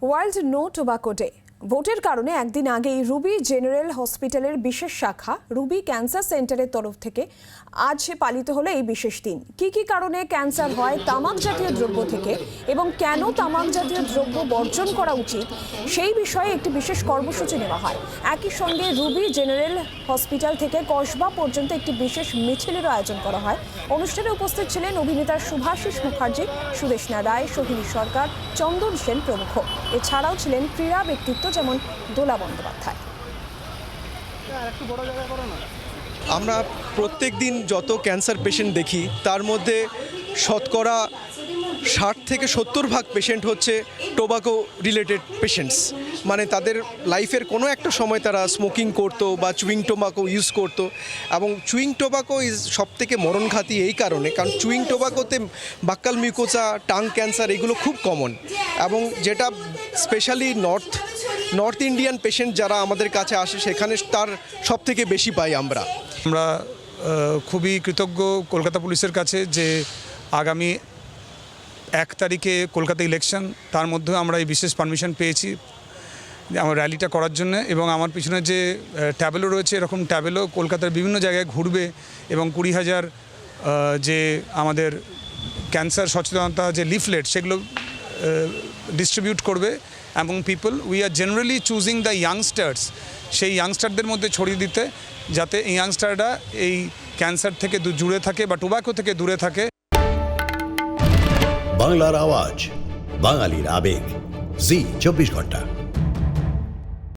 World No Tobacco Day. ভোটের কারণে একদিন আগেই রুবি জেনারেল হসপিটালের বিশেষ শাখা, রুবি ক্যান্সার সেন্টারের তরফ থেকে আজ সে পালিত হলো এই বিশেষ দিন। কি কি কারণে ক্যান্সার হয়, তামাক জাতীয় দ্রব্য থেকে এবং কেন তামাক জাতীয় দ্রব্য বর্জন করা উচিত, সেই বিষয়ে একটি বিশেষ কর্মসূচি নেওয়া হয়। একই সঙ্গে রুবি জেনারেল হসপিটাল থেকে কসবা পর্যন্ত একটি বিশেষ মিছিলেরও আয়োজন করা হয়। অনুষ্ঠানে উপস্থিত ছিলেন অভিনেতা শুভাশিস মুখার্জি সুদেশনা রায়, সোহিনী সরকার, চন্দন সেন প্রমুখ। এছাড়াও ছিলেন ক্রীড়া ব্যক্তিত্ব যেমন দোলা বন্দ্যোপাধ্যায়। আমরা প্রত্যেক দিন যত ক্যান্সার পেশেন্ট দেখি, তার মধ্যে শতকরা ষাট থেকে সত্তর ভাগ পেশেন্ট হচ্ছে টোবাকো রিলেটেড পেশেন্টস। মানে তাদের লাইফের কোনো একটা সময় তারা স্মোকিং করতো বা চুইং টোবাকো ইউজ করতো এবং চুইং টোবাকো ইজ সব থেকে মরণঘাতী এই কারণে, কারণ চুইং টোবাকোতে বাক্কাল মিউকোসা টাং ক্যান্সার এগুলো খুব কমন এবং যেটা specially north north Indian patient যারা আমাদের কাছে আসে, সেখানে তার সব থেকে বেশি পাই আমরা। আমরা খুবই কৃতজ্ঞ কলকাতা পুলিশের কাছে যে আগামী এক তারিখে কলকাতা ইলেকশন তার মধ্যে আমরা এই বিশেষ পারমিশন পেয়েছি, আমার র্যালিটা করার জন্য এবং আমার পিছনে যে ট্যাবেলও রয়েছে, এরকম ট্যাবেলও কলকাতার বিভিন্ন জায়গায় ঘুরবে এবং কুড়ি হাজার যে আমাদের ক্যান্সার সচেতনতা যে লিফলেট সেগুলো ডিস্ট্রিবিউট করবে। এবং people we are generally choosing the youngsters সেই ইয়াংস্টারদের মধ্যে ছড়িয়ে দিতে, যাতে ইয়াংস্টাররা এই ক্যান্সার থেকে জুড়ে থাকে বা টোবাকো থেকে দূরে থাকে। বাংলার আওয়াজ, বাঙালির আবেগ, জি, চব্বিশ ঘণ্টা।